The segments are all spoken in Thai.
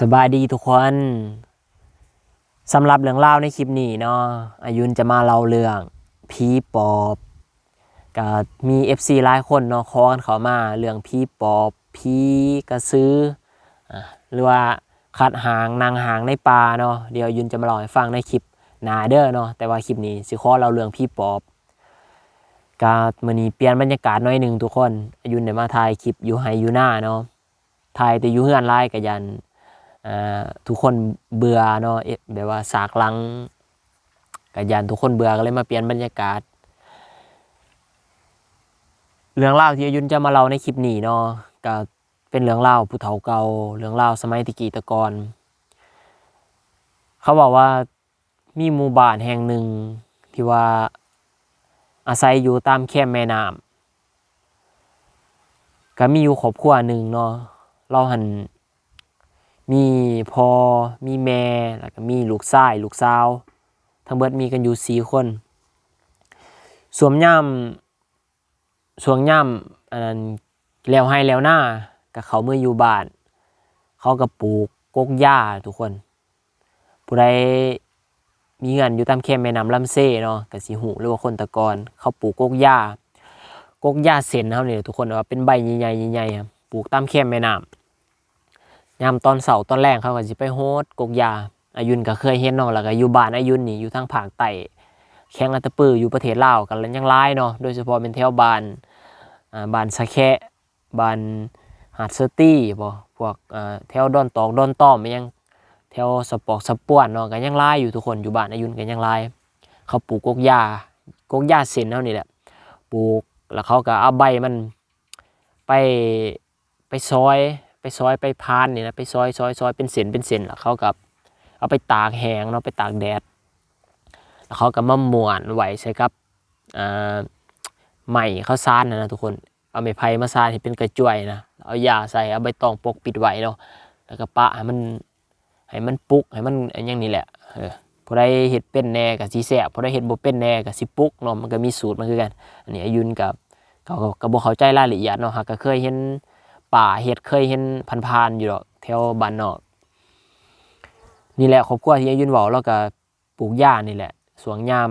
สบายดีทุกคนสำหรับเรื่องเล่าในคลิปนี้เนาะอายุนจะมาเล่าเรื่องผีปอบก็มี FC หลายคนเนาะขอกันเขามาเรื่องผีปอบผีกระซื้อหรือว่าขัดหางนางหางในป่าเนาะเดี๋ยวอายุนจะมาเล่าให้ฟังในคลิปหนาเด้อเนาะแต่ว่าคลิปนี้สิขอเล่าเรื่องผีปอบก็มื้อนี้เปลี่ยนบรรยากาศหน่อยหนึ่งทุกคนอายุนได้มาถ่ายคลิปอยู่ไฮอยู่หน้าเนาะถ่ายแต่อยู่เฮือนไล่กับยัน ทุกคนเบื่อเนาะเอ๊ะแบบว่าสากลังกับยันทุกคนเบื่อก็เลยมาเปลี่ยนบรรยากาศ เรื่องเล่าที่อายุนจะมาเล่าในคลิปนี้เนาะก็เป็นเรื่องเล่าผู้เฒ่าเก่าเรื่องเล่าสมัยตะกี้ตะกอนเขาบอกว่ามีหมู่บ้านแห่งหนึ่งที่ว่าอาศัยอยู่ตามแคมแม่น้ำก็มีอยู่ครอบครัวหนึ่งเนาะเราหัน มีพ่อมีแม่แล้วก็มีลูกชายลูกสาว ทั้งเบิดมีกันอยู่สี่คนสวมย่ำสวงย่ำอันนั้นแล้วให้แล้วหน้ากับเขาเมื่ออยู่บ้าน เขาก็ปลูกกกหญ้าทุกคน ผู้ใดมีเงินอยู่ตามแคมแม่น้ำลำเซ่เนาะกับสีหูหรือว่าคนตะกอนเขาปลูกกกหญ้ากกหญ้าเส้นเขาเนี่ยทุกคนว่าเป็นใบใหญ่ๆใหญ่ๆครับปลูกตามแคมแม่น้ำ ยามตอนเสาร์ตอนแรกเขาก็สิไปโฮสกกยาอายุนก็เคยเห็นเนาะแล้วก็อยู่บ้านอายุนนี่อยู่ทางภาคใต้แข้งอัตปืออยู่ประเทศลาวกันแล้วยังหลายเนาะโดยเฉพาะเป็นแถวบ้านอ่าบ้านสะแคะบ้านหาดเซอร์ตี้บ่พวกอ่าแถวดอนตอกดอนต้อมยังแถวสปอกสป้วนเนาะก็ยังหลายอยู่ทุกคนอยู่บ้านอายุนก็ยังหลายเขาปลูกกกยากกยาเส้นเท่านี่แหละปลูกแล้วเขาก็เอาใบมันไปไปซอย ไปซอยไปพานเนี่ยนะไปซอยซอยซอยเป็นเส้นเป็นเส้นแล้วเขากับเอาไปตากแห้งเนาะไปตากแดดแล้วเขาก็มาม้วนไหวใส่กับอ่าไหม่ข้าวสารนะนะทุกคนเอาไม้ไผ่มาซานให้เป็นกระจวยนะเอายาใส่เอาใบตองปกปิดไว้เนาะแล้วก็ปะให้มันให้มันปุกให้มันอย่างนี้แหละเออพอได้เห็ดเป็นแน่กับสีแสบพอได้เห็ดบ่เป็นแน่กับสิปุกเนาะมันก็มีสูตรมันคือกันอันนี้อายุนกับเขาก็ก็บ่เข้าใจรายละเอียดเนาะหากก็เคยเห็น ป่าเห็ดเคยเห็นพันๆอยู่ดอกแถวบ้านนอก นี่แหละครอบครัวที่ยุนเว้าแล้วก็ปลูกหญ้านี่แหละ สวงยาม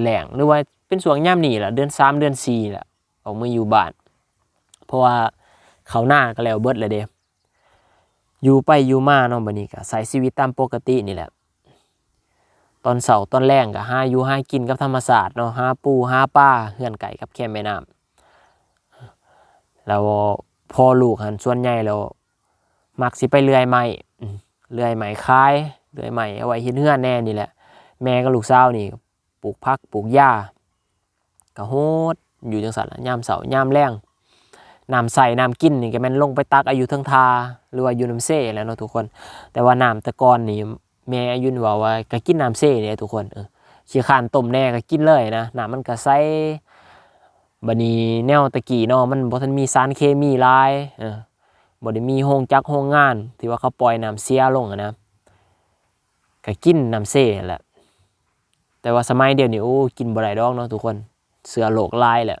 แหลงหรือว่าเป็นสวงยามนี่แหละเดือนสามเดือนสี่แหละออกมาอยู่บ้าน เพราะว่าเขาหน้าก็แล้วเบิดเลยเด้อยู่ไปอยู่มาเนาะบัดนี้ก็ใช้ชีวิตตามปกตินี่แหละ ตอนเสาร์ตอนแรงก็หาอยู่หากินกับธรรมศาสตร์เนาะหาปูหาปลาเฮือนไก่กับแค่แม่น้ำแล้ว พอลูกหันส่วนใหญ่แล้วมักสิไปเลื่อยไม้เลื่อยไม้คายเลื่อยไม้เอาไว้เฮ็ดเฮือนแน่นี่แหละ แม่กับลูกสาวนี่ปลูกผักปลูกหญ้าก็โฮดอยู่จังซั่นล่ะยามเช้ายามแรงน้ำใส่น้ำกินนี่ก็แม่นลงไปตักอายุเทิงทาหรือว่าอยู่น้ำเซ่แล้วเนาะทุกคน แต่ว่าน้ำตะกอนนี่แม่อายุนว่าว่าก็กินน้ำเซ่เนี่ยทุกคนเออขี้คานต้มแน่ก็กินเลยนะน้ำมันก็ใส บัดนี้แนวตะกี้เนาะมันบ่ทันมีสารเคมีหลายเออบ่ได้มีโรงจักโรงงาน ที่ว่าเขาปล่อยน้ำเสียลงอะนะก็กินน้ำเซ่แหละ แต่ว่าสมัยเดียวนี้โอ้กินบ่ได้ดอกเนาะทุกคนเสือโลกลายแหละ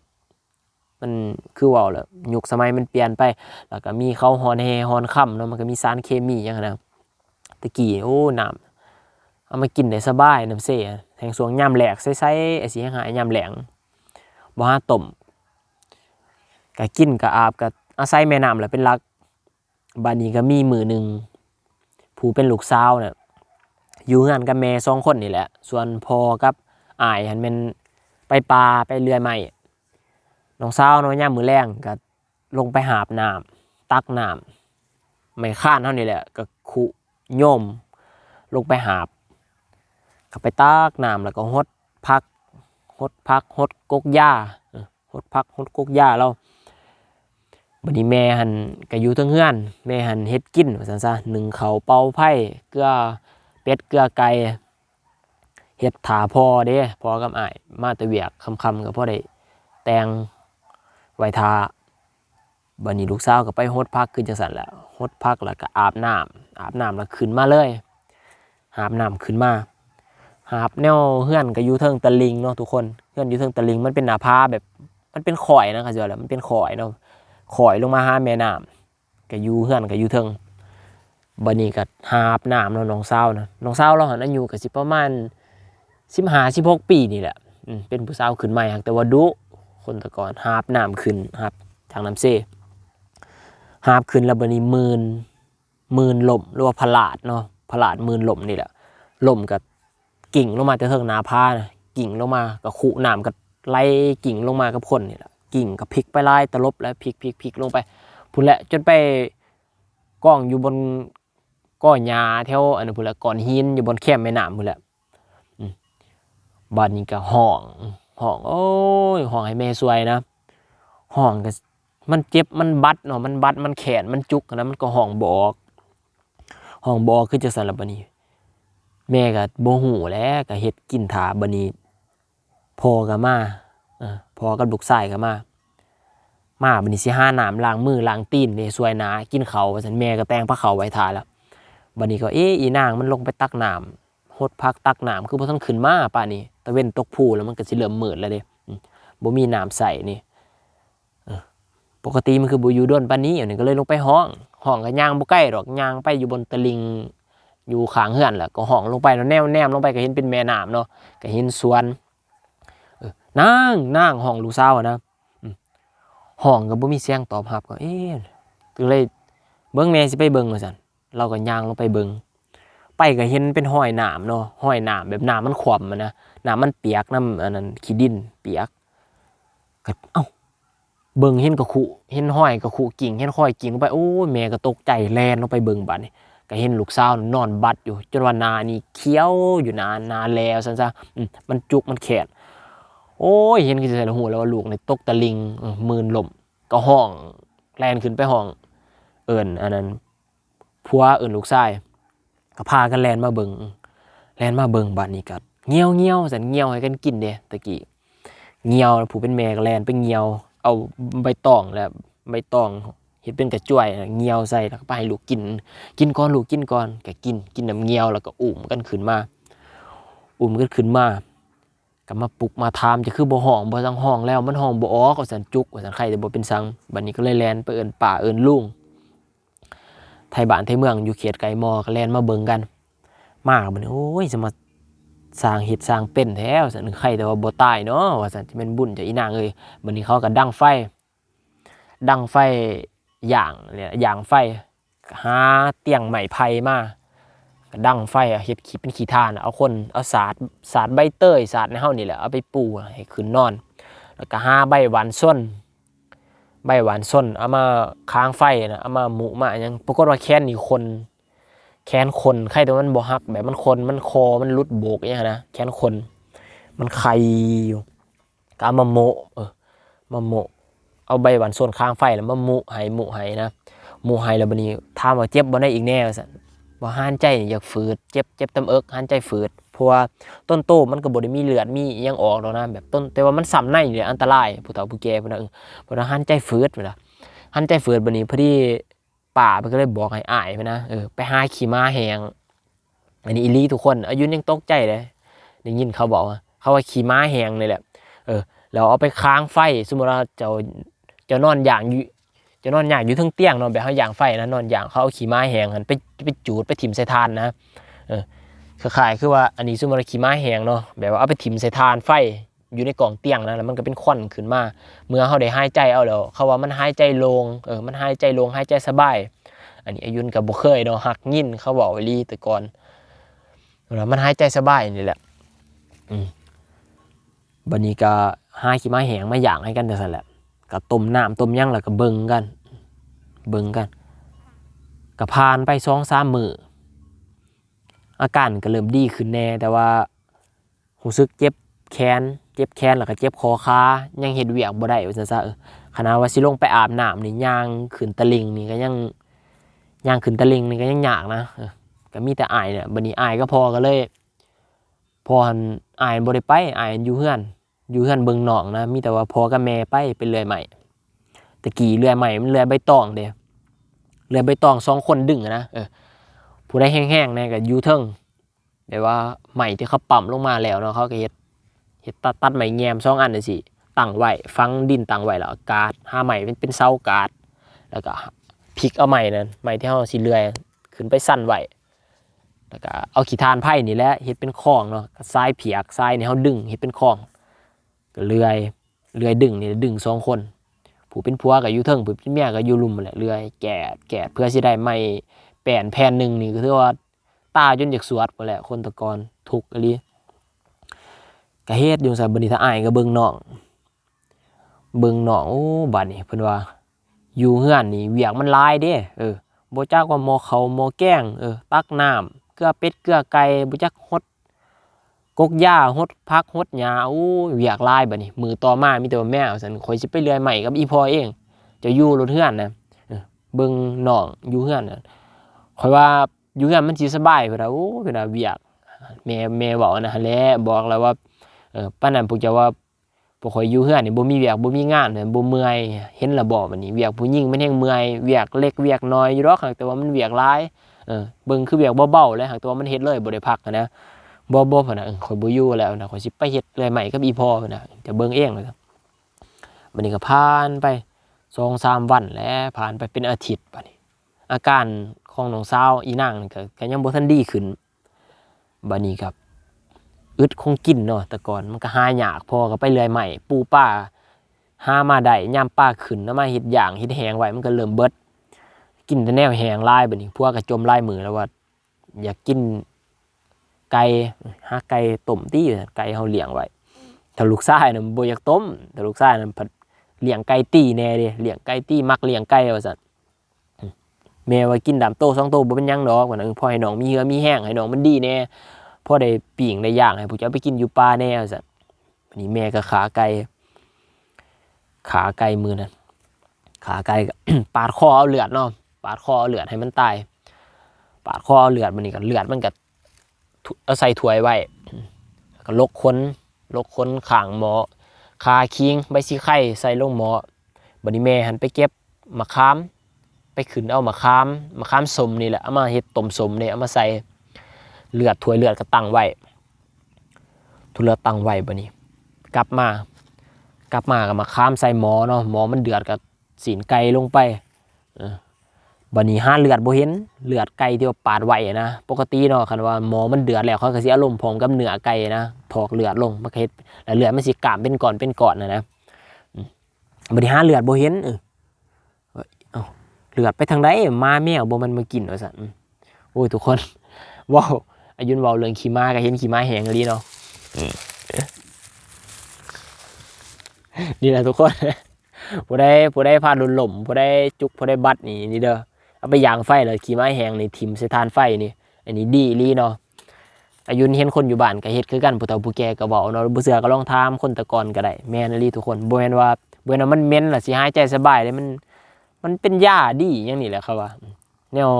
มันคือเว้าแหละยุคสมัยมันเปลี่ยนไป แล้วก็มีเขาฮอนแฮฮอนค่ำเนาะมันก็มีสารเคมีอย่างนั้นะตะกี้โอ้น้ำเอามากินได้สบายน้ำเซ่แทงสวงยามแหลกใสๆไอ้สิหายยามแหลง บ่หาต้มก็กินก็อาบก็อาศัยแม่น้ำแหละเป็นหลักบานนี้ก็มีมือหนึ่งผู้เป็นลูกสาวเนี่ยอยู่งานกับแม่สองคนนี่แหละ ส่วนพ่อกับอ้ายหันเป็นไปปลาไปเรือใหม่น้องสาวน้อยย่ามมือแรงก็ลงไปหาบน้ำตักน้ำไม่ข้านเท่านี้แหละก็ขุโยมลงไปหาบก็ไปตักน้ำแล้วก็หดพัก หดพักหดกกหญ้าเออหดพักหดกกหญ้าเราบัดนี้แม่หันก็อยู่ทั้งเฮือน แม่หันเฮ็ดกินว่าซั่นซะหนึ่งเขาเป่าไผ่เกลือเป็ดเกลือไก่เฮ็ดถาพอเด้พอกับอ้ายมาต่เวียกค่ำๆก็พอได้แต่งไว้ทาบัดนี้ลูกสาวก็ไปหดพักคือจังซั่นแหล้วหดพักแล้วก็อาบน้ำอาบน้ำแล้วขึ้นมาเลยอาบน้ำขึ้นมา หาบแนวเฮื่อนก็อยู่เทิงตะลิงเนาะทุกคนเฮื่อนอยู่เทิงตะลิงมันเป็นหน้าผาแบบมันเป็นข่อยนะครับเจ้าแหละมันเป็นข่อยเนาะข่อยลงมาหาแม่น้ำก็อยู่เฮื่อนก็อยู่เทิงบัดนี้ก็หาบน้ำเนาะน้องสาวนะน้องสาวเราหันอายุก็สิประมาณ15 16ปีนี่แหละเป็นผู้สาวขึ้นใหม่หักแต่ว่าดุคนตะกอนหาบน้ำขึ้นหาบทางน้ำเซหาบขึ้นแล้วบัดนี้มื่นหมื่นลมหรือว่าพลาดเนาะพลาดมื่นลมนี่แหละลมกับ กิ่งลงมาแต่เทิงนาพานะกิ่งลงมากับขุน้ำกับไล่กิ่งลงมากับคนนี่แหละกิ่งกับพลิกไปไล่ตลบแล้วพลิกพลิกพลิกลงไปพุ่นแหละจนไปก้องอยู่บนก้อนหญ้าแถวอันนั้นพุ่นแหละก้อนหินอยู่บนแคมแม่น้ำพุ่นแหละบ้านนี้ก็ห้องห้องโอ้ยห้องให้แม่สวยนะห้องก็มันเจ็บมันบัดเนาะมันบัดมันแขนมันจุกนะมันก็ห้องบอกห้องบอกคือจะสั่นละบันี้ แม่ก็บ่ฮู้แล้วก็เฮ็ดกินถาบัดนี้พอก็มาอพอกับลูกชายก็มา มาบัดนี้สิหาน้ำล้างมือล้างตีนนี่สวยนากินเขาซั่นแม่ก็แต่งผ้าขาไว้ทาแล้วบัดนี้ก็เอ๊อีนางมันลงไปตักน้ำหดพักตักน้ำคือบ่ทันขึ้นมาป่านนี้ตะเว้นตกผู้แล้วมันก็สิเริ่มมืดแล้วเด้บ่มีน้ำใส่นี่ปกติมันคือบ่อยู่ด้นปานนี้อันนี้ก็เลยลงไปห้องห้องก็ย่างบ่ใกล้ดอกย่างไปอยู่บนตะลิง อยู่ข้างเฮือนแหละก็ห้องลงไปแล้วแนวแนมลงไปก็เห็นเป็นแม่น้ำเนาะก็เห็นสวนเออนางนางห้องลูกสาวนะห้องก็บ่มีเสียงตอบรับก็เอ๊ะก็เลยเบิ่งแม่สิไปเบิ่งว่าซั่นเราก็ย่างลงไปเบิงไปก็เห็นเป็นห้อยหนามเนาะห้อยหนามแบบหนามมันขวมนะหนามมันเปียกน้ำอันนั้นขี้ดินเปียกก็เอ้าเบิงเห็นกระขุเห็นห้อยกระขุกิ่งเห็นห้อยกิ่งลงไปโอ้แม่ก็ตกใจแลนลงไปเบิงบัดนี่ ก็เห็นลูกสาวนอนบัดอยู่ จนว่านานี่เขี้ยวอยู่นาหนาแล้วซั่นซะมันจุกมันแขนโอ้ยเห็นก็จะใส่หูแล้วว่าลูกในตกตะลิงเออมืนลมก็ห้องแลนขึ้นไปห้องเอิ้นอันนั้นผัวเอิ้นลูกชายก็พากันแลนมาเบิงแลนมาเบิงบัดนี้ก็เงี้ยวเงี้ยวสันเงี้ยวให้กันกินเด้ตะกี้เงี้ยวผู้เป็นแม่ก็แลนไปเงี้ยว เอาใบตองแล้วใบตอง เฮ็ดเป็นกระจ้วยเงียวใส่แล้วก็ไปให้ลูกกิน กินก่อนลูกกินก่อนก็กินกินน้ำเงียวแล้วก็อุ้มกันขึ้นมา อุ้มกันขึ้นมาก็มาปลุกมาถามจะคือบ่ห้องบ่สังห้องแล้วมันห้องบ่ออกว่าสันจุกสันไข่แต่บ่เป็นสังบัดนี้ก็เลยแลนไปเอิ้นป้าเอิ้นลุงไทยบ้านไทยเมืองอยู่เขตไกลมอก็แลนมาเบิ่งกัน มากบัดนี้โอ้ยจะมาสร้างเฮ็ดสร้างเป็นแท้ว่าซั่นใครแต่ว่าบ่ตายเนาะว่าซั่นสิเป็นบุญจากอีนางเอ้ยบัดนี้เขาก็ดังไฟ ดังไฟ อย่างเนี่ยอย่างไฟหาเตียงไม้ไผ่มากดังไฟอะเฮ็ดขี้เป็นขี้ทาน เอาคนเอาสาดสาดใบเตยสาดในเฮานี่แหละเอาไปปูให้ขึ้นนอน แล้วก็หาใบหวานส้น ใบหวานส้นเอามาค้างไฟนะเอามาหมุมาอนหยังปรากฏว่าแค้นนี่คน แค้นคนใครแต่มันบ่ฮัก แบบมันคนมันคอมันรุดโบกอย่างนี้นะแค้นคน มันไข่อยู่ก็เอามาโมเออมาโม เอาใบหวานส้นค้างไฟแล้วมาหมุให้หมุให้นะหมุให้แล้วบัดนี้ถามว่าเจ็บบ่ได้อีกแน่ว่าซั่นบ่ห้านใจนี่อยากฝืดเจ็บเจ็บตำเอิกห้านใจฝืดเพราะว่าต้นโตมันก็บ่ได้มีเลือดมียังออกดอกนะแบบต้นแต่ว่ามันซ้ำในนี่แหละอันตรายผู้เฒ่าผู้แก่พุ่นน่ะเออเพราะว่าหันใจฝืดเวลาหันใจฝืดบันนี้พอดีป่ามันก็เลยบอกให้อายไปนะเออไปหาขี่ม้าแหงอันนี้อีลีทุกคนอายุยังตกใจเลยได้ยินเขาบอกว่าเขาว่าขี่ม้าแหงนี่แหละเออแล้วเอาไปค้างไฟสมมติว่าเจ้า จ้านอนอย่างอยู่จะนอนอย่างอยู่ทั้งเตียงนอนแบบเขาอย่างไฟนะนอนอย่างเขาเอาขี่ม้าแหงหันไปไปจูดไปถิ่มใส่ทานนะเออคล้ายคือว่าอันนี้สมมติว่าขี่ม้าแหงเนาะแบบว่าเอาไปถิ่มใส่ทานไฟอยู่ในกล่องเตียงนะแล้วมันก็เป็นควันขึ้นมา เมื่อเขาได้หายใจเอาแล้วเขาว่ามันหายใจโลงเออมันหายใจโลงหายใจสบาย อันนี้อายุนกับบ่เคยเนาะหักยินเขาบอกไว้ลีแต่ก่อนแล้วมันหายใจสบายนี่แหละอืมบัดนี้ก็หาขี้ม้าแหงมาย่างให้กันแต่สั่นแหละ ก็ต้มน้ำต้มหยังแล้วก็เบิ่งกัน เบิ่งกันก็ผ่านไปสองสามมืออาการก็เริ่มดีขึ้นแน่ แต่ว่ารู้สึกเจ็บแขนเจ็บแขนแล้วก็เจ็บคอขายังเฮ็ดเวียกบ่ได้ว่าซั่นซะเออขณะว่าสิลงไปอาบน้ำนี่ย่างขึ้นตะลิงนี่ก็ยังย่างขึ้นตะลิงนี่ก็ยังยากนะก็มีแต่อายเนี่ยบัดนี้อายก็พอก็เลย พอหันอายบ่ได้ไปอายอยู่เฮือน อยู่เฮือนเบิ่งน้องนะมีแต่ว่าพ่อกับแม่ไปเป็นเลื่อยใหม่ตะกี้เลื่อยใหม่มันเลื่อยใบตองเด้เลื่อยใบตองสองคนดึงนะเออผู้ใดแห้งๆแน่ก็อยู่เทิงแบบว่าใหม่ที่เขาปั๊มลงมาแล้วเนาะเขาก็เฮ็ดเฮ็ดตัดตัดไม้แยมสองอันจังซี่ตั้งไว้ฟังดินตั้งไว้แล้วเอากาดหาไม้เป็นเป็นเสากาดแล้วก็พลิกเอาไม้นั้นไม้ที่เฮาสิเลื่อยขึ้นไปสั่นไว้แล้วก็เอาขี้ทานไผ่นี่แหละเฮ็ดเป็นคลองเนาะทรายเผียกทรายนี่เฮาดึงเฮ็ดเป็นคลอง ก็เลื่อยเลื่อยดึงนี่ดึงสองคน ผู้เป็นผัวก็อยู่เทิงผู้เป็นเมียก็อยู่ลุมนั่นแหละเลื่อยแกะแกะเพื่อสิได้ไม้แป้นแผ่นหนึ่งนี่ก็ถือว่าตาจนอยากสวดพุ่นแหละคนตะกอนทุกข์อีหลีก็เฮ็ดอยู่ซั่บัดนี้ถ้าอายก็เบิ่งน้องเบิ่งน้องโอ้บัดนี้เพิ่นว่าอยู่เฮือนนี่เวียกมันลายเด้เออบ่จักว่าหมอเขาวหมอแกงเออตักน้ำเกลือเป็ดเกลือไก่บ่จักฮด กกหญ้าฮดผักฮดหญ้าโอ้เวียกลายบัดนี้ มือต่อมามีแต่ว่าแม่ว่าซั่นข่อยสิไปเลื่อยไม้กับอีพอเอง จะอยู่รถเฮือนนะเบิ่งน้องอยู่เฮือนน่ะข่อยว่าอยู่เฮือนมันสิสบายเพิ่นว่าโอ้เพิ่นว่าเวียกแม่แม่เว้านะแหละบอกแล้วว่าเออปานั้นพวกจ้าว่าพวกข่อยอยู่เฮือนนี่บ่มีเวียกบ่มีงานเนี่ยบ่เมื่อยเห็นและบ่บัดนี้เวียกผู้หญิงมันแฮงเมื่อยเวียกเล็กเวียกน้อยอยู่ดอกแต่ว่ามันเวียกหลายเออเบิ่งคือเวียกเบาๆเลยหักแต่ว่ามันเฮ็ดเลยบ่ได้พักนะ บ่บ่พุ่นนะข่อยบ่อยู่แล้วนะข่อยสิไปเฮ็ดเลยใหม่กับอีพ่อพุ่นน่ะจะเบิ่งเองเลยครับบัดนี้ก็ผ่านไป2-3วันแล้วผ่านไปเป็นอาทิตย์บัดนี้ อาการของน้องสาวอีนางนี่ก็ก็ยังบ่ทันดีขึ้นบัดนี้ครับอึดคงกินเนาะแต่ก่อนมันก็หายากพอก็ไปเลื่อยใหม่ ปูป้าหามาได้ยามป้าขึ้นแล้วมาเฮ็ดอย่างเฮ็ดแหงไว้มันก็เริ่มเบิด กินแต่แนวแหงลายบัดนี้พวกก็จมลายมือแล้วว่า อยากกิน ไก่หาไก่ต้มตีไก่เฮาเลี้ยงไว้ถ้าลูกชายน่ะบ่อยากต้มถ้าลูกชายน่ะผัดเลี้ยงไก่ตีแน่เด้เลี้ยงไก่ตีมักเลี้ยงไก่ว่าซั่นแม่ว่ากินดำโตสองโตบ่เป็นหยังดอกว่านั้นพอให้น้องมีเหือมีแห้งให้น้องมันดีแน่พ่อได้ปีงได้ย่างให้ผู้เจ้าไปกินอยู่ป่าแน่สัตว์วันนี้แม่ก็ขาไก่ขาไก่มือนั่นขาไก่ปาดคอเอาเลือดเนาะปาดคอเอาเลือดให้มันตายปาดคอเอาเลือดมันนี่ก็เลือดมันก็ เอาใส่ถ้วยไว้ก็ลกค้นลกค้นข้างหมอคาคิงใบซีไข่ใส่ลงหมอบันี้แม่หันไปเก็บมะขาม ไปขึ้นเอามะขามมะขามสมนี่แหละเอามาเฮ็ดต้มสมเนี่ยเอามาใส่เลือดถ้วยเลือดก็ตั้งไว้ถ้วยเลือดตั้งไว้บันี้ กลับมากลับมาก็มาข้ามใส่หมอเนาะหมอมันเดือดกับสีนไก่ลงไปอ บัดนี้ห้าเลือดบ่เห็นเลือดไก่ที่ว่าปาดไว้นะ ปกติเนาะคันว่าหมอมันเดือดแล้วเขาก็สิอารมณ์พร้อมกับเนื้อไก่นะถอกเลือดลงมันก็เฮ็ดแล้วเลือดมันสิกลามเป็นก้อนเป็นก้อนนะนะอืมบัดนี้ห้าเลือดบ่เห็นเออเอ้าเลือดไปทางใดมาแมวบ่มันมากินว่าซั่นอืมโอ้ยทุกคนว้าวอายุนเว้าเรื่องขี่ม้าก็เห็นขี่ม้าแหงลีเนาะนี่แหละทุกคนผู้ได้ผู้ได้พาดุลหล่มผู้ได้จุกผู้ได้บัดนี่นี่เด้อ เอาไปยางไฟเลยขี่ไม้แหงในทิมใส่ทานไฟนี่ อันนี้ดีลีเนาะอายุนเห็นคนอยู่บ้านก็เฮ็ดคือกันผู้เฒ่าผู้แก่ก็บอกเนาะบ่เชื่อก็ลองถามคนตะกอนก็ได้แม่นอีหลีทุกคนบ่แม่นว่าบ่แม่นว่ามันเหม็นล่ะสิหายใจสบายเลยมันมันเป็นยาดีอย่างนี้แหละครับว่าแนว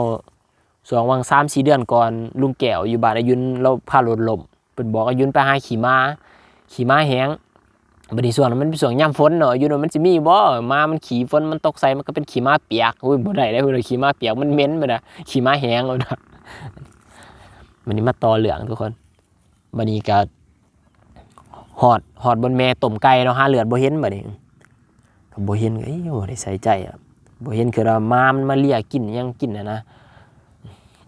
สองวังสามสี่เดือนก่อนลุงแก้วอยู่บ้านอายุนเราพารถล่มเพิ่นบอกอายุนไปหาขี่ม้าขี่ม้าแหง บัดนี้ส่วนมันเป็นส่วนย่ำฝนเนาะอยุนว่ามันสิมีบ่มามันขี่ฝนมันตกใส่มันก็เป็นขี่ม้าเปียกอุ้ยบ่ได้ได้เพิ่นว่าขี่ม้าเปียกมันเหม็นไปนะขี่ม้าแห้งเอานะบัดนี้มาต่อเหลืองทุกคนบัดนี้ก็หอดหอดบนแม่ต้มไก่เนาะหาเหลือดบ่เห็นบัดนี้ก็บ่เห็นก็เอ้ยบ่ได้ใส่ใจอะบ่เห็นคือว่ามามันมาเลียกินยังกินน่ะนะ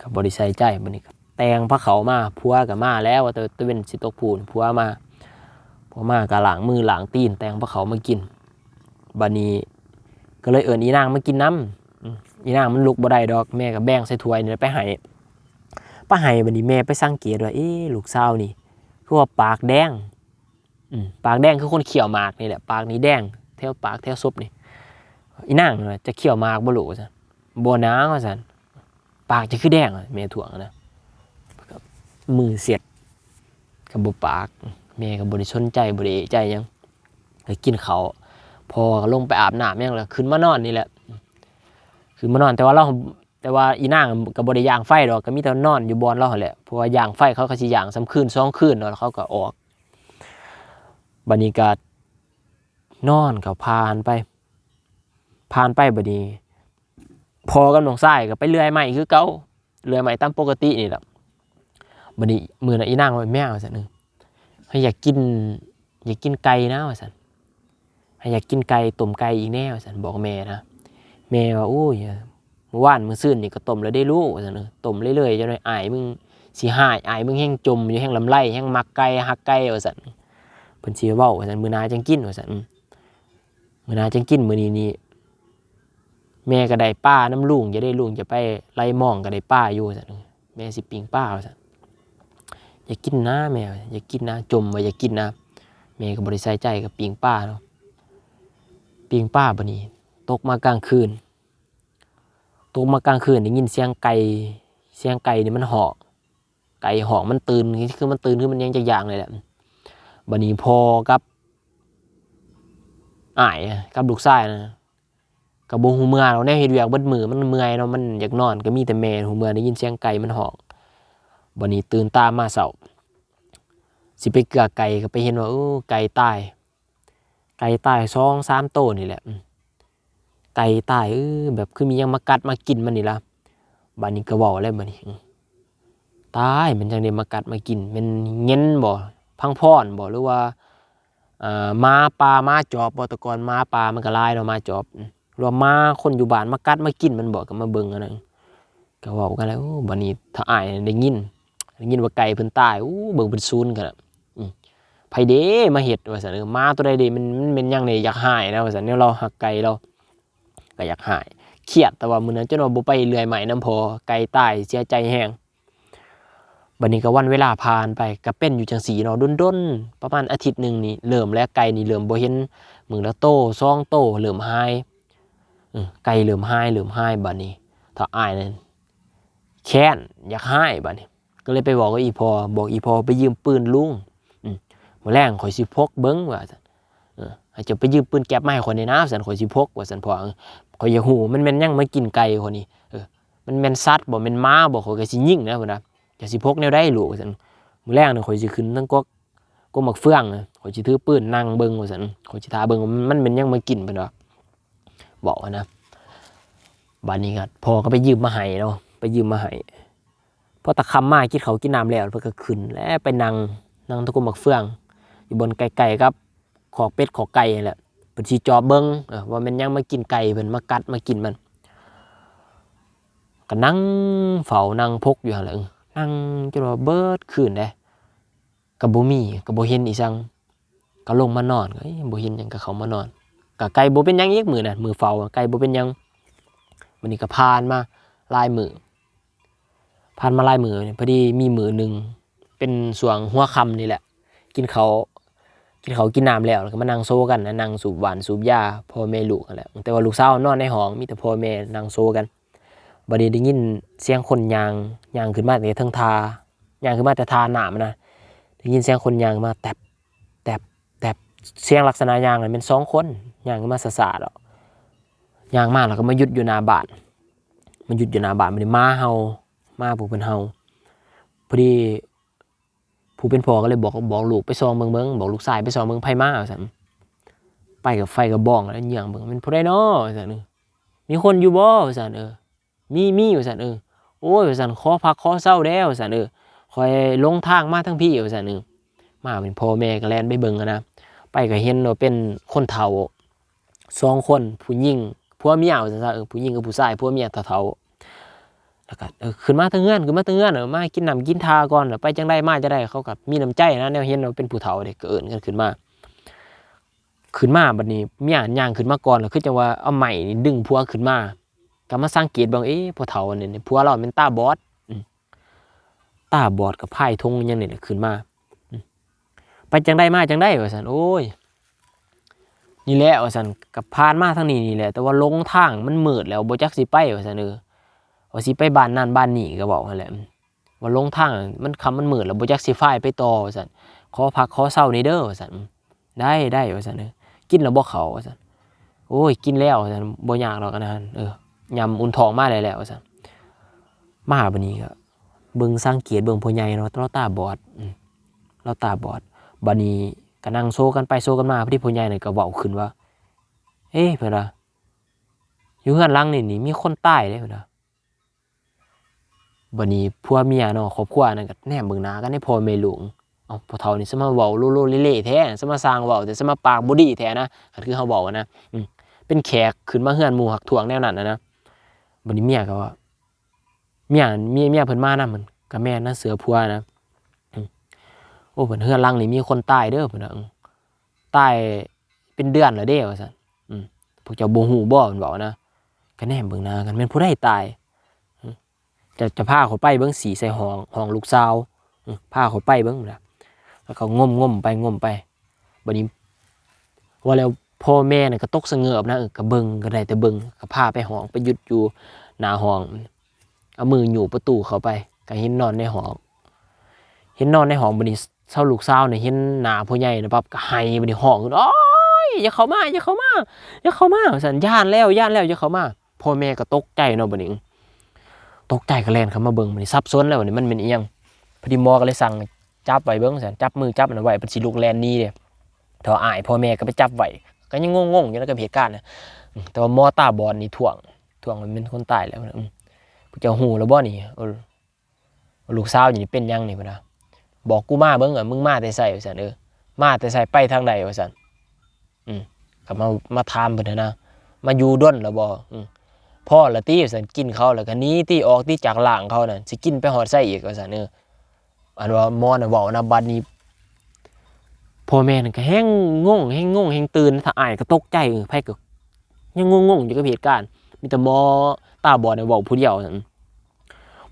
กับบริใส่ใจบันนี้แตงพระเขามาพัวกับมาแล้วว่าแต่ตะเวนสิตกพูนพัวมา พัวมากะหลังมือหลังตีนแตงพระเขามากินบันนีก็เลยเอิญอีนางมากินน้ำอีนางมันลุกบ่ได้ดอกแม่กับแบ่งใส่ถ้วยนี่ไปให้ป้าให้บันนี้แม่ไปสังเกตว่าเอ๊ลูกสาวนี่คือว่าปากแดงอืปากแดงคือคนเขี่ยวหมากนี่แหละปากนี้แดงแถวปากแถวซุปนี่อีนางจะเขี่ยวหมากบ่รู้ซั่นบ่นาว่าซั่นปากจะคือแดงอะแม่ถ่วงนะมือเสียดกับบปาก แม่กับบริสนใจบริเอใจยังเลยกินเขาพอลงไปอาบน้ำยังแล้วขึ้นมานอนนี่แหละขึ้นมานอนแต่ว่าเราแต่ว่าอีนางกับบริยางไฟดอกก็มีแต่นอนอยู่บอนเราแหละเพราะว่ายางไฟเขาก็สิยางซ้ำคืนสองคืนเนาะแล้วเขาก็ออกบัดนี้ก็นอนเขาพานไปพานไปบัดนี้พอกับน้องชายก็ไปเลื่อยใหม่คือเก่าเลื่อยใหม่ตามปกตินี่แหละบัดนี้มือนะอีนางว่าแม่ว่าซั่นนึง ให้อยากกิน อยากกินไก่นะว่าซั่นให้อยากกินไก่ต้มไก่อีกแน่ว่าซั่นบอกแม่นะแม่ว่าโอ้ยโมมื่อวานมื้อซื่นนี่ก็ต้มแล้วได้รู้ว่าซั่นเออต้มเรื่อยๆจังได๋อายมึงสิหายอายมึงแฮงจมอยู่แฮงลำไรแฮงมักไก่ฮักไก่ว่าซั่นเพิ่นสิเว้าว่าซั่นมือนาจังกินว่าซั่นมือนาจังกินมื้อนี้นี่แม่ก็ได้ป้าน้ำลุงจะได้ลุงจะไปไล่มองก็ได้ป้าอยู่ว่าซั่นแม่สิปิงป้าว่าซั่น อย่ากินนะแม่ว่าอย่ากินนะจมว่าอย่ากินนะแม่ก็บ่ได้ใส่ใจกับปิงป้าเนาะปิงป้าบัดนี้ ตกมากลางคืน ตกมากลางคืนได้ยินเสียงไก่เสียงไก่นี่มันหอกไก่หอกมันตื่นคือมันตื่นคือมันยังจะอย่างเลยแหละบัดนี้พอกับอ้ายกับลูกชายนะกับบ่ฮู้เมื่อเราแน่เฮ็ดเวียกเบิดมือมันเมื่อยเนาะมันอยากนอนก็มีแต่แม่ฮู้เมื่อได้ยินเสียงไก่มันหอก บัดนี้ตื่นตามาเช้าสิไปเกลือไก่ก็ไปเห็นว่าโอ้ไก่ตายไก่ตายสองสามโตวนี่แหละไก่ตายเออแบบคือมียังมากัดมากินมันนี่ละบัดนี้ก็เว้าแล้วบัดนี้ตายมันจังได๋มากัดมากินมันเงินบ่พังพรบ่หรือว่าอ่าหมาป่ามาจอบบ่ตะกอนมาป่ามันก็ลายเนาะมาจอบรว่าหมาคนอยู่บ้านมากัดมากินมันบ่ก็มาเบิ่งอันนั้นก็ว้ากันแล้วบัดนี้ถ้าอายได้ยิน ได้ยินว่าไก่เพิ่นตายอู้เบิ่งเป็นศูนย์กันอะไผเด้มาเฮ็ดว่าซั่นเออมาตัวใดเด้มันมันเป็นหยังนี่อยากหายนะว่าซั่นแนวเราหักไก่เราก็อยากหายเครียดแต่ว่ามื้อนั้นจนว่าบ่ไปเรื่อยใหม่นํพอไกลตายเสียใจแฮงบัดนี้ก็วันเวลาผ่านไปก็เป็นอยู่จังซี่เนาะดนๆประมาณอาทิตย์หนึงนี่เริ่มแล้วไก่นี่เริ่มบ่เห็นมื้อละโตสองโตเริ่มหายไก่เริ่มหายเริ่มหายบัดนี้ถ้าอายนั่นแค้นอยากหายบัดนี้ ก็เลยไปบอกกับอีพอบอกอีพอไปยืมปืนลุงอืมมื้อแรงข่อยสิพกเบิ่งว่าซั่นเออให้เจะไปยืมปืนแก๊ปมาให้ข่อยในน้ำซั่นข่อยสิพกว่าซั่นพอข่อยอยาหูมันแม่นยังมากินไก่คนนี้เออมันแม่นสัตว์บ่แม่นม้าบ่ข่อยก็สิยิงนะพุ่นน่ะจะสิพกแนวใดลูกสันมือแรกนี่ข่อยสิขึ้นทั้งกกกกมักเฟืองข่อยสิถือปืนนั่งเบิ่งว่าซั่นข่อยสิทาเบิ่งมันเป็นยังมากินเพิ่นว่าบอกว่านะบัดนี้ก็พอก็ไปยืมมาให้เนาะไปยืมมาให้ พอตะคำมากินเขากินน้ำแล้วเพิ่นก็ขึ้น แล้วไปนั่งนั่งตะกุมมักเฟือง อยู่บนไก่ๆกับ ขอกเป็ดขอกไก่แหละเพิ่นสิจอบเบิ่งว่ามันยังมากินไก่เพิ่นมากัดมากินมันก็นั่งเฝ้านั่งพกอยู่หั่นแหละเออนั่งจนว่าเบิดคืนเด้ก็บ่มีก็บ่เห็นอีสังก็ลงมานอนก็บ่เห็นยังก็เขามานอนก็ไก่บ่เป็นยังอีกมือนั้นมื้อเฝ้าไก่บ่เป็นยังมื้อนี้ก็ผ่านมาลายมือ ผ่านมาลายมือนี่พอดีมีมือหนึ่งเป็นช่วงหัวค่ำนี่แหละ กินเขากินเขากินน้ำแล้วแล้วก็มานั่งโซกันนะนั่งสูบหวานสูบยาพ่อแม่ลูกนั่นแหละแต่ว่าลูกสาวนอนในห้องมีแต่พ่อแม่นั่งโซกันบัดนี้ได้ยินเสียงคนยางยางขึ้นมาแต่เทิงทายางขึ้นมาแต่ทาหนามนะได้ยินเสียงคนยางมาแตบแตบแตบเสียงลักษณะยางน่ะเป็นสองคนยางขึ้นมาสะสาดอะยางมากแล้วก็มาหยุดอยู่หน้าบ้านมันหยุดอยู่หน้าบ้านมันได้มาเฮา มาผู้เป็นเฮาพอดีผู้เป็นพ่อก็เลยบอกบอกลูกไปซองเบิ่งเบิ่งบอกลูกชายไปซองเบิ่งไผมาว่าซั่นไปกับไฟกับบ้องแล้วเหยี่ยงเบิ่งมันผู้ใดน้อว่าซั่นเออมีคนอยู่บ่ว่าซั่นเออมีมีว่าซั่นเออโอ้ยว่าซั่นขอพักขอเศร้าแล้วว่าซั่นเออคอยลงทางมาทั้งพี่ว่าซั่นเออมาเป็นพ่อแม่ก็แลนไปเบิ่งนะไปก็เห็นว่าเป็นคนเฒ่าสองคนผู้หญิงผัวเมียว่าซั่นเออผู้หญิงกับผู้ชายผัวเมียเฒ่าๆ แล้วก็เออขึ้นมาทั้งเงื่อนขึ้นมาทั้งเงื่อนเออมากินน้ำกินทาก่อนแล้วไปจังได้มาจะได้เขากับมีน้ำใจนะแนวเห็นเราเป็นผู้เฒ่าเด็กเกินกันขึ้นมา ขึ้นมาบัดนี้เมียย่างขึ้นมาก่อนแล้วคือจังว่าเอาใหม่นี่ดึงผัวขึ้นมาก็มาสังเกตบางเอ๊ะผู้เฒ่าเนี่ยผัวเราเป็นตาบอดตาบอดกับไพ่ทงยังเนี่แหละขึ้นมาไปจังได้มาจังได้ว่าสันโอ้ยนี่แหละว่าสันกับพานมาทางนี้นี่แหละแต่ว่าลงทางมันมืดแล้วโบจักสิไปว่าสันเออ ว่าสิไปบ้านนั่นบ้านนี่ก็บอกนั่นแหละว่าลงทางมันคำมันมืดแล้วบ่จักสิฟ้ายไปต่อว่าซั่นขอพักขอเศร้านี่เด้อว่าซั่นได้ได้ว่าซั่นเออกินแล้วบ่เขาว่าซั่นโอ้ยกินแล้วว่าซั่นบ่ยากหรอกอันนะเออยำอุ่นท้องมาได้แล้วว่าซั่นมาบัดนี้ก็เบิ่งสังเกตเบิ่งพ่อใหญ่เนาะเราตาบอดเราตาบอดบัดนี้ก็นั่งโซกันไปโซกันมาพอดีพ่อใหญ่นี่ก็เว้าขึ้นว่า เอ้เพิ่นว่าอยู่เฮือนหลังนี่นี่มีคนตายเด้เพิ่นว่า บัดนี้ผัวเมียเนาะครอบครัวนั่นก็แนมเบิ่งหน้ากันให้พ่อแม่ลูกเอาพอเฒ่านี่สมาเว้าโลโลเล่ๆแท้สมาสร้างเว้าแต่สมาปากบ่ดีแท้นะก็คือเฮาเว้าอะนะอืเป็นแขกขึ้นมาเฮือนหมู่หักถ่วงแนวนั้นนะนะบัดนี้เมียก็ว่าเมียเมียเมียเพิ่นมานํมันก็แม่นนะเสือพัวนะโอ้เพิ่นเฮือนลังนี่มีคนตายเด้อเพิ่นน่ะตายเป็นเดือนแล้วเด้ว่าซั่นอืมพวกเจ้าบ่ฮู้บ่เพิ่นบอกนะก็แนมเบิ่งหน้ากันแม่นผู้ใดตาย จะจะพาเขาไปเบิ่งสีใส่ห้องห้องลูกสาวพาเขาไปเบิ่งนะแล้วก็งมงมไปงมไปบัดนี้ว่าแล้วพ่อแม่น่ะก็ตกสะเงือบนะเออก็เบิงก็ได้แต่เบิงก็พาไปห้องไปหยุดอยู่หน้าห้องเอามืออยู่ประตูเข้าไปก็เห็นนอนในห้องเห็นนอนในห้องบัดนี้เช้าลูกสาวเนี่ยเห็นหน้าพ่อใหญ่นะปั๊บก็ไห้บัดนี้ห้องโอ้ยอย่าเข้ามาอย่าเข้ามาอย่าเข้ามาสัญญาณแล้วย่านแล้วอย่าเข้ามาพ่อแม่ก็ตกใจเนาะบัดนี้ ตกใจก็แลนเขามาเบิ่งบันี้ซับซ้อนแล้วบัดนี้มันเป็นอียังพอดีมอก็เลยสั่งจับไว้เบิ่งซั่นจับมือจับอันไว้เป็นสิลูกแลนนี้เด้เถาอายพ่อแม่ก็ไปจับไว้ก็ยังงงๆอยู่แล้วกับเหตุการณ์นะแต่ว่ามอตาบอดนี่ถ่วงถ่วงมันเป็นคนตายแล้วนะอืมผู้เจ้าหูแล้วบ่นี่ลูกสาวอยู่นี่เป็นยังนี่พนะบอกกูมาเบิ่งอะมึงมาแต่ไสว่าซั่นเออมาแต่ไสไปทางใดว่าซั่นอืมก็มามาถามเพิ่นน่ะนะมาอยู่ด้นแล้วบ่อืม พ่อละติว่าซั่นกินเขาแล้วก็นี้ติออกติจากหล่างเขานั่นสิกินไปฮอดไสอีกว่าซั่นเอออันว่ามอน่ะเว้านะบัดนี้พ่อแม่นั่นก็แฮงงงแฮงงงแฮงตื่นถ้าอายก็ตกใจเออไผก็ยังงงๆอยู่กับเหตุการณ์มีแต่หมอตาบอดเนี่ยเว้าผู้เดียวนั่น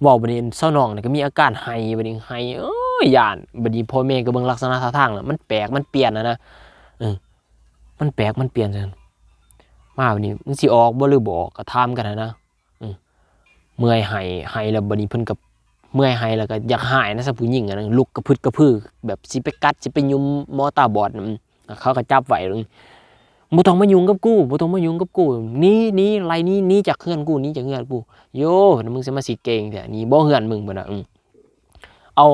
เว้าบัดนี้เศร้าน้องเนี่ยก็มีอาการไห้บัดนี้ไห้เอ้ยย่านบัดนี้พ่อแม่ก็เบิ่งลักษณะท่าทางแล้วมันแปลกมันเปลี่ยนนะนะเออมันแปลกมันเปลี่ยนจัง มาบัดนี้มึงสิออกบ่หรือบ่ออกก็ถามกันนะเมื่อยห้ไห้แล้วบัดนี้เพิ่นก็เมื่อยไห้แล้วก็อยากหายนะซะผู้หญิงอะนะลุกกระพึดกระพือแบบสิไปกัดสิไปยุมมอตาบอดเขาก็จับไว้เลยบ่ต้องมายุ่งกับกูบ่ต้องมายุ่งกับกูหนี่นี่ไรหนี่นี่จากเฮือนกูหนี่จากเฮือนกูโย่มึงสิมาสิเก่งแท้นี่บ่เฮือนมึงบ่น่ะเอา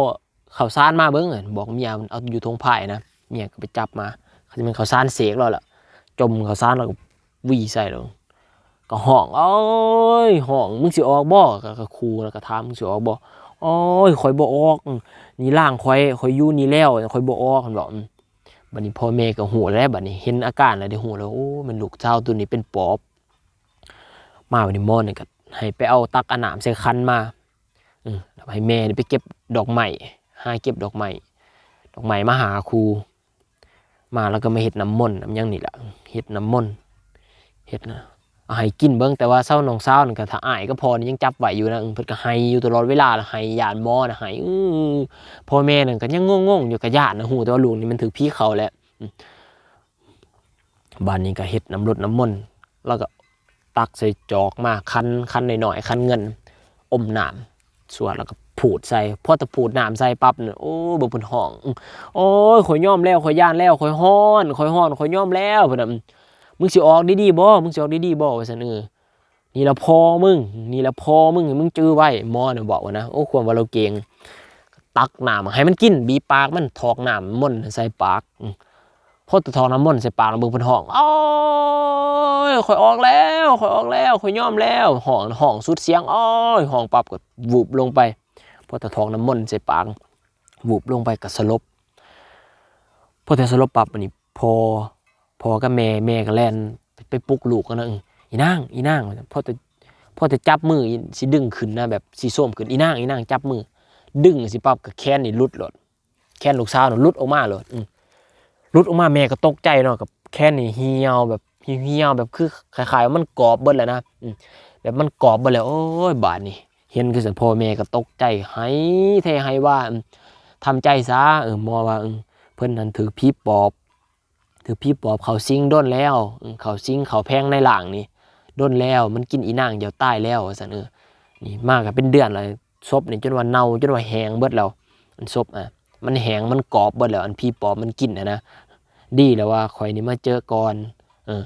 ข้าวสารมาเบิ่งบอกเมียมันเอาอยู่ทงไผ่นะเมียก็ไปจับมาเขาจะเป็นข้าวสารเสกแล้วล่ะจมข้าวสารแล้ว วีใส่ลงก็ห้องโอ้ยห้องมึงสิออกบ่ก็ก็ครูแล้วก็ถามมึงสิออกบ่โอ้ยข่อยบ่ออกอืมนี่ล่างข่อยข่อยอยู่นี่แล้วข่อยบ่ออกมันบอกบัดนี้พ่อแม่ก็หูแล้วบัดนี้เห็นอาการแล้วได้หูแล้วโอ้มันลูกเจ้าตัวนี้เป็นปอบ มาบัดนี้มอนี่ก็ให้ไปเอาตักอาหนามใส่คันมาอือแล้วให้แม่นี่ไปเก็บดอกไม้หาเก็บดอกไม้ดอกไม้มาหาครูมาแล้วก็มาเฮ็ดน้ำมนต์น้ำยังนี่ล่ะเฮ็ดน้ำมนต์ เฮ็ดนะอาให้กินเบิ่งแต่ว่าเศร้าน้องเศร้านี่ก็ถ้าอายก็พอนี่ยังจับไหวอยู่นะเพิ่นก็ให้อยู่ตลอดเวลาละให้ยานหมอนะให้อื้อพ่อแม่นั่นก็ยังงงๆอยู่กับญาตินะฮู้แต่ว่าลูกนี่มันถือพี่เขาแหล้วบ้านนี้ก็เฮ็ดน้ำรดน้ำมนต์แล้วก็ตักใส่จอกมาคันคันหน่อยๆคันเงิน อมน้ำสวดแล้วก็ผูดใส่พอตะผูดน้ำใส่ปั๊บเนี่ยโอ้บ่เพิ่นห้อง โอ้ยข่อยยอมแล้วข่อยย่านแล้วข่อยฮ้อนข่อยฮ้อนข่อยยอมแล้วเพิ่นน่ะ มึงสิออกดีๆบ่มึงสิออกดีๆบ่ว่าซั่นเออนี่ละพอมึง นี่ละพอมึงมึงจื้อไว้หมอน่ะบอกว่านะโอ้ความว่าเราเก่งตักน้ำให้มันกินบีปากมันถอกน้ำมันใส่ปากพอตะถอกน้ำมันใส่ปากแล้วมึงเป็นห้องโอ้ยข่อยออกแล้วข่อยออกแล้วข่อยยอมแล้วห้องห้องสุดเสียงโอ้ยห้องปรับก็วูบลงไปพอตะถอกน้ำมันใส่ปากวูบลงไปก็สลบพอแต่สลบปรับอันนี้พอ พอกับแม่แม่ก็แล่นไปปลุกลูกกันนะอืออีนางอีนางพ่อแต่อแต่จับมือสิดึงขึ้นนะแบบสีส้มขึ้นอีนางอีนางจับมือ ดึงสิปั๊บก็แค้นนี่ลุดหลดแค้นลูกสาวน่ะลุดออกมาเลยลุดออกมาแม่ก็ตกใจเนาะกับแค้นนี่เหี่ยวแบบเหี่ยวแบบคือคล้ายๆว่ามันกรอบเบิดแล้วนะแบบมันกรอบเบิดแล้วโอ้ยบาดนี่เห็นคือสันพ่อแม่ก็ตกใจให้เทให้ว่าอืมทำใจซะเออมอว่าเพิ่นนั้นถือผีปอบ ถือผีปอบเขาซิงด้นแล้ว เขาซิงเขาแพงในหลังนี่ด้นแล้วมันกินอีนางเดียวตายแล้วว่าซั่นเออนี่มากก็เป็นเดือนเลยศพนี่จนว่าเน่าจนว่าแห้งเบิดแล้วอันศพอะมันแห้งมันกรอบเบิดแล้วอันพี่ปอบมันกินนะนะดีแล้วว่าข่อยนี่มาเจอก่อนเออ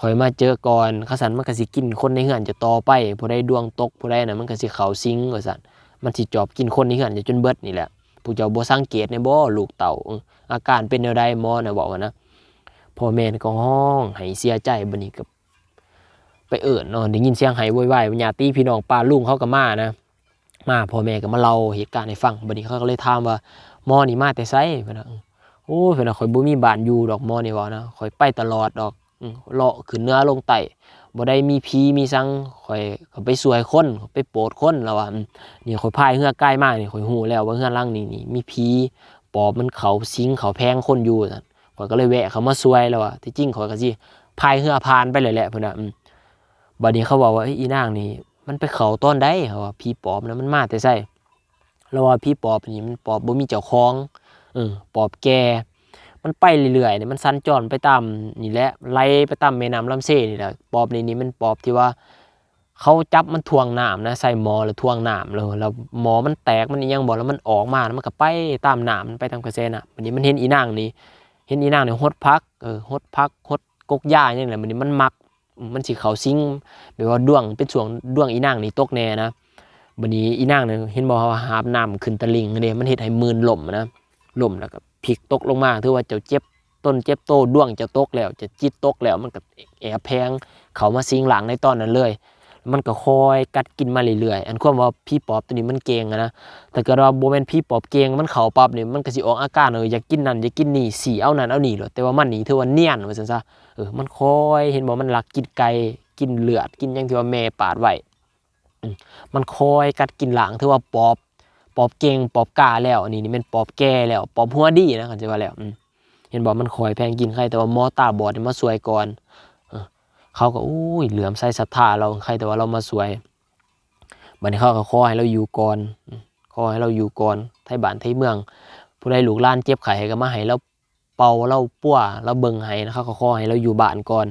ข่อยมาเจอก่อนข้าสันมันก็สิกินคนในเฮือนจะต่อไปผู้ใดดวงตกผู้ใดน่ะมันก็สิเขาสิงว่าซั่นมันสิจอบกินคนในเฮือนจะจนเบิดนี่แหละผู้เจ้าบ่สังเกตในบ่ลูกเต่าอออาการเป็นแนวใดหมอน่ะบอกว่านะ พ่อแม่ก็ห้องให้เสียใจบัดนี้ก็ไปเอิ้นเนาะได้ยินเสียงไห้โวยวายญาติพี่น้องป้าลุงเขาก็มานะ มาพ่อแม่ก็มาเล่าเหตุการณ์ให้ฟังบัดนี้เขาก็เลยถามว่ามอนี่มาแต่ไสเพิ่นน่ะอื้อโอ้เพิ่นน่ะข่อยบ่มีบ้านอยู่ดอกมอนี่ว่านะข่อยไปตลอดดอกเลาะขึ้นเนื้อลงใต้บ่ได้มีผีมีสังข่อยไปสวยคนไปโปรดคนแล้วว่านี่ข่อยพายเฮือใกล้มากนี่ข่อยฮู้แล้วว่าเฮือหลังนี้นี่มีผีปอบมันเขาสิงเขาแพงคนอยู่ซั่น ข่อยก็เลยแวะเขามาสวยแล้วว่าที่จริงข่อยก็สิพายเฮือผ่านไปเลยแหละเพิ่นน่ะอืมบัดนี้เขาบอกว่าอีนางนี่มันไปเขาต้นได้เขาว่าผีปอบนะมันมาแต่ไสแล้วว่าผีปอบนี่มันปอบบ่มีเจ้าของเออปอบแกมันไปเรื่อยๆเนี่ยมันสัญจรไปตามนี่แหละไล่ไปตามแม่น้ำลำเซ่นี่แหละปอบในนี้มันปอบที่ว่า เขาจับมันทวงน้ำนะใส่หมอแล้วทวงน้ำเลยแล้วหมอมันแตกมันยังบอกแล้วมันออกมาแล้วมันก็ไปตามน้ำมันไปตามกระแสน่ะวันนี้มันเห็นอีนางนี่ เห็นอีนางเนี่ยหดพักเออหดพักหดกกหญ้าอย่างนี้แหละวันนี้มันมักมันสิเขาซิงแบบว่าดวงเป็นช่วงดวงอีนางนี่ตกแน่นะวันนี้อีนางเนี่ยเห็นบอกว่าหาบน้ำขึ้นตะลิงเนี่ยมันเห็ดให้มืนล่มนะล่มแล้วก็พลิกตกลงมาถือว่าเจ้าเจ็บต้นเจ็บโตดวงจะตกแล้ว จะจิตตกแล้วมันก็แอบแพงเขามาซิงหลังในตอนนั้นเลย มันก็คอยกัดกินมาเรื่อยๆอันความว่าพี่ปอบตัวนี้มันเก่งนะแต่ก็ว่าโบแมนพี่ปอบเก่งมันเข่าปั๊บเนี่ยมันก็สิออกอาการเอออยากกินนั่นอยากกินนี่สีเอานั่นเอานี่หรอแต่ว่ามันนี่ถือว่าเนียนว่าซั่นซะเออมันคอยเห็นบ่มันลักกินไก่กินเลือดกินหยังที่ว่าแม่ปาดไว้มันคอยกัดกินหลังถือว่าปอบปอบเก่งปอบกล้าแล้วอันนี้นี่เป็นปอบแก่แล้วปอบหัวดีนะเขาจะว่าแล้วเห็นบ่มันคอยแพงกินใครแต่ว่าหมอตาบอดนี่มาสวยก่อน เขาก็อุ้ยเหลื่อมใส่ศรัทธาเราใครแต่ว่าเรามาสวยบัดนี้เขาก็ขอให้เราอยู่ก่อนอืมขอให้เราอยู่ก่อนไทยบ้านไทยเมือง ผู้ใดลูกล้านเจ็บไข้ก็มาให้เราเป่าเราปั้วเราเบิ่งให้นะเขาก็ขอให้เราอยู่บ้านก่อน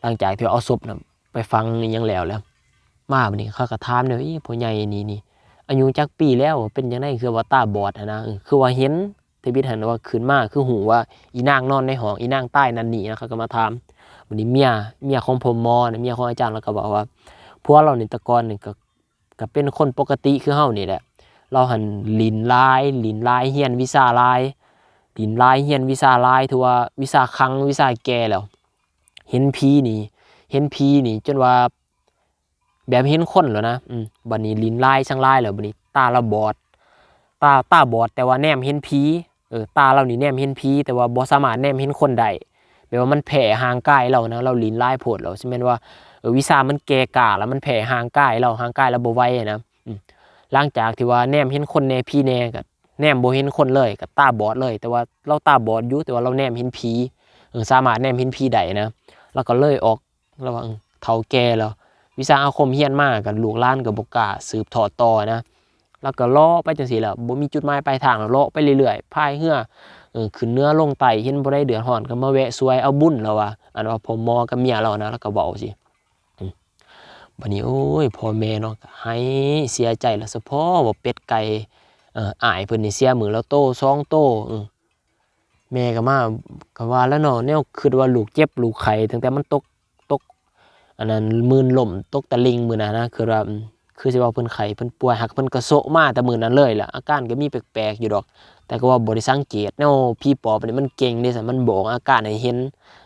หลังจากที่เอาศพนะไปฟังยังแล้วแล้ว มาบัดนี้เขาก็ถามเลยอีพ่อใหญ่นี่นี่อายุจักปีแล้วเป็นยังไงคือว่าตาบอดอะนะคือว่าเห็นทวิตหันว่าขึ้นมาคือหูว่าอีนางนอนในห้องอีนางใต้นันนี่นะเขาก็มาถาม วันนี้เมียเมียของผมมอนะเมียของอาจารย์เราก็บอกว่าพวกเราเนี่แตะกอนนี่ก็ก็เป็นคนปกติคือเฮานี่แหละ เราหันลินลายลินลายเฮียนวิชาลายลินลายเฮียนวิชาลายถือว่าวิชาคังวิชาแก่แล้ว เห็นผีนี่ เห็นผีนี่ จนว่า แบบเห็นคนแล้วนะอืมบัดนี้ลินลายช่างลายแล้วบัดนี้ตาเราบอด ตาตาบอดแต่ว่าแนมเห็นผีเออตาเรานี่แนมเห็นผีแต่ว่าบ่สามารถแนมเห็นคนได้ แบบว่ามันแผ่ห่างกายเรานะเราลิ้นลายโผดเราใช่ไหมว่าเออวิชามันแก่กาแล้วมันแผ่ห่างกายเราห่างกายเราบ่ไวนะอืมหลังจากที่ว่าแนมเห็นคนแนพี่แน่ก็แนมโบเห็นคนเลยก็ตาบอดเลย แต่ว่าเราตาบอดอยู่แต่ว่าเราแนมเห็นผีเออสามารถแนมเห็นผีได้นะแล้วก็เลยออกระว่างเฒ่าแก่แล้ววิชาอาคมเฮียนมากกับลูกล้านกับบ่กาสืบทอดต่อนะแล้วก็เลาะไปจังซี่แหละบ่มีจุดหมายปลายทางแล้วเลาะไปเรื่อยๆพายเรือ ออขึ้นเนื้อลงไตเห็นบ่ได้เดือดร้อนก็มาแวะซวยเอาบุญแล้วว่าอันว่าผมมอกับเมียเรานะแล้วก็เว้าสิบัดนี้โอ้ยพ่อแม่เนาะให้เสียใจแล้วเฉพาะว่าเป็ดไก่เอ่ออายเพิ่นนี่เสียมือแล้วโตสองโตอือแม่ก็มาก็ว่าแล้วเนาะแนวคิดว่าลูกเจ็บลูกไข้ตั้งแต่มันตกตกอันนั้นมืนล่มตกตะลิงมือนั้นะคือว่าคือสิว่าเพิ่นไข้เพิ่นป่วยหักเพิ่นก็โซะมาแต่มือนั้นเลยล่ะอาการก็มีแปลกๆอยู่ดอก แต่ก็ว่าบริสังเกตแนวพี่ปอบนี่มันเก่งเด้สันมันบอกอาการให้เห็น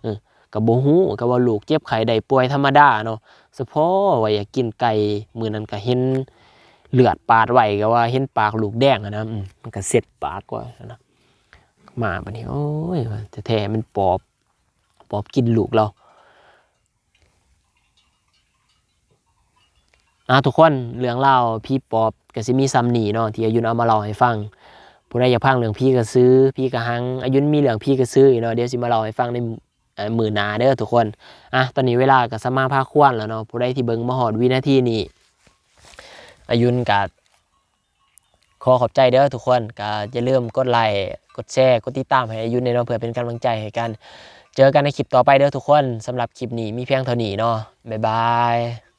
เออก็บ่ฮู้ก็ว่าลูกเจ็บไข้ได้ป่วยธรรมดาเนาะเฉพาะว่าอยากกินไก่มือนั้นก็เห็นเลือดปาดไหวก็ว่าเห็นปากลูกแดงนะมันก็เสร็จปากกว่านะมาบัดนี้โอ้ยแท้มันปอบปอบกินลูกเราอะทุกคนเรื่องเล่าพี่ปอบก็สิมีซ้ำนี่เนาะที่อายุนเอามาเล่าให้ฟัง ผู้ใดอยากพังเรื่องพี่ก็ซื้อ พี่ก็หังอายุนมีเรื่องพี่ก็ซื้อเนาะเดี๋ยวสิมาเล่าให้ฟังในมือนาเด้อทุกคนอะตอนนี้เวลาก็สมาภาคควรแล้วเนาะผู้ใดที่เบิ่งมาหอดวินาทีนี้อายุนก็ขอขอบใจเด้อทุกคนก็อย่าลืมกดไลค์กดแชร์กดติดตามให้อายุนในเนาะเพื่อเป็นกำลังใจให้กัน เจอกันในคลิปต่อไปเด้อทุกคนสำหรับคลิปนี้มีเพียงเท่านี้เนาะบ๊ายบาย